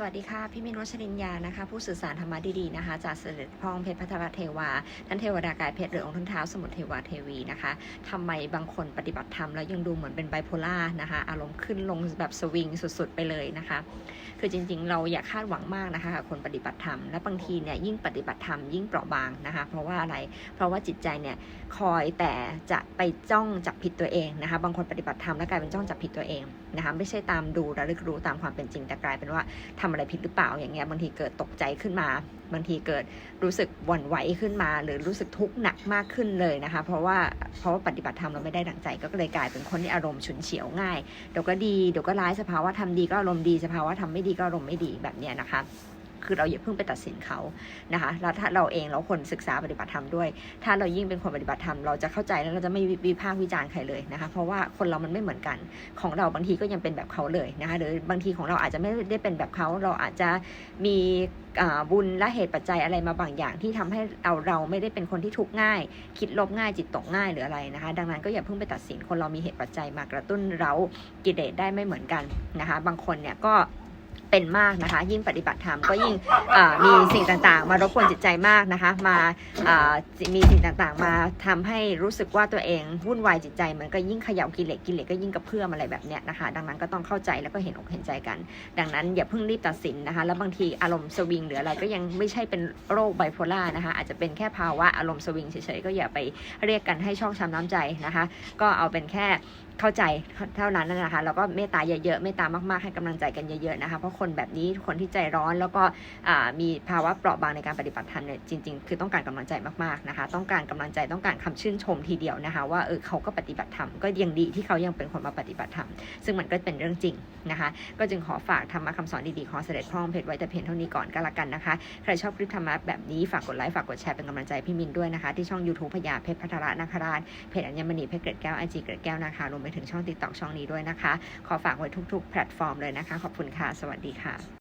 สวัสดีค่ะ พี่มินวัชรินยานะคะ ผู้สื่อสารธรรมะดีๆนะคะ จากเสด็จพ่องเพชรพัทรเทวาท่านเทวดากายเพชรหรือองค์ท่านเท้าสมุทรเทวาเทวีนะคะทำไมบางคนปฏิบัติธรรมแล้วยังดูเหมือนเป็นไบโพล่านะคะ อารมณ์ขึ้นลงแบบสวิงสุดๆไปเลยนะคะ คือจริงๆ เราอย่าคาดหวังมากนะคะกับคนปฏิบัติธรรมและบางทีเนี่ยยิ่งปฏิบัติธรรมยิ่งเปราะบางนะคะ เพราะว่าอะไรเพราะว่าจิตใจเนี่ยคอยแต่จะไปจ้องจับผิดตัวเองนะคะ บางคนปฏิบัติธรรมแล้วกลายเป็นจ้องจับผิดตัวเองนะคะ ไม่ใช่ตามดูระลึกรู้ตามความเป็นจริงแต่กลายเป็นว่าทำอะไรผิดหรือเปล่าอย่างเงี้ยบางทีเกิดตกใจขึ้นมา บางทีเกิดรู้สึกหวั่นไหวขึ้นมา หรือรู้สึกทุกข์หนักมากขึ้นเลยนะคะ เพราะว่าเพราะว่าปฏิบัติธรรมเราไม่ได้ดั่งใจก็เลยกลายเป็นคนที่อารมณ์ฉุนเฉียวง่ายเดี๋ยวก็ดีเดี๋ยวก็ร้ายสภาวะทำดีก็อารมณ์ดีสภาวะทำไม่ดีก็อารมณ์ไม่ดีแบบเนี้ยนะคะ คือเราอย่าเพิ่งไปตัดสินเขานะคะแล้วถ้าเราเองเราคนศึกษาปฏิบัติธรรมด้วย ถ้าเรายิ่งเป็นคนปฏิบัติธรรมเราจะเข้าใจแล้วเราจะไม่วิพากษ์วิจารณ์ใครเลยนะคะ เพราะว่าคนเรามันไม่เหมือนกัน ของเราบางทีก็ยังเป็นแบบเขาเลยนะคะหรือบางทีของเราอาจจะไม่ได้เป็นแบบเขาเราอาจจะมีบุญและเหตุปัจจัยอะไรมาบางอย่างที่ทำให้เราเราไม่ได้เป็นคนที่ทุกข์ง่าย คิดลบง่ายจิตตกง่ายหรืออะไรนะคะ ดังนั้นก็อย่าเพิ่งไปตัดสินคนเรามีเหตุปัจจัยมากระตุ้นเรากิเลสได้ไม่เหมือนกันนะคะ บางคนเนี่ยก็เป็นมากนะคะ ยิ่งปฏิบัติธรรมก็ยิ่งมีสิ่งต่างๆ มารบกวนจิตใจมากนะคะ มามีสิ่งต่างๆ มาทำให้รู้สึกว่าตัวเองวุ่นวายจิตใจมือนก็ยิ่งเขย่ากิเลสกิเลสก็ยิ่งกระเพื่อมอะไรแบบเนี้ยนะคะ ดังนั้นก็ต้องเข้าใจแล้วก็เห็นอกเห็นใจกัน ดังนั้นอย่าเพิ่งรีบตัดสินนะคะ แล้วบางทีอารมณ์สวิงหรืออะไรก็ยังไม่ใช่เป็นโรคไบโพล่านะคะ อาจจะเป็นแค่ภาวะอารมณ์สวิงเฉยๆก็อย่าไปเรียกกันให้ช่อกช้ำน้ำใจนะคะ ก็เอาเป็นแค่เข้าใจเท่านั้นนะคะแล้วก็เมตตาเยอะๆเมตตามากๆให้กำลังใจกันเยอะๆนะคะเพราะคนแบบนี้คนที่ใจร้อน แล้วก็มีภาวะเปราะบางในการปฏิบัติธรรมเนี่ยจริง ๆ คือต้องการกำลังใจมากๆนะคะ ต้องการกำลังใจต้องการคำชื่นชมทีเดียวนะคะ ว่าเออเขาก็ปฏิบัติธรรมก็ยังดีที่เขายังเป็นคนมาปฏิบัติธรรมซึ่งมันก็เป็นเรื่องจริงนะคะ ก็จึงขอฝากธรรมะคำสอนดีๆของเสด็จพ่อองค์เพชรไว้แต่เพียงเท่านี้ก่อนก็แล้วกันนะคะใครชอบคลิปธรรมะแบบนี้ฝากกดไลค์ฝากกดแชร์เป็นกำลังใจพี่มินด้วยนะคะ ที่ช่อง YouTube พญาเพชรพัทรนาคราชเพจอัญมณีเพชรเกรดแก้วไอจีเกรดแก้วนะคะรวมไปถึงช่องติดต่อช่องนี้ด้วยนะคะ ขอฝากไว้ทุกๆ แพลตฟอร์มเลยนะคะ ขอบคุณค่ะ สวัสดีค่ะ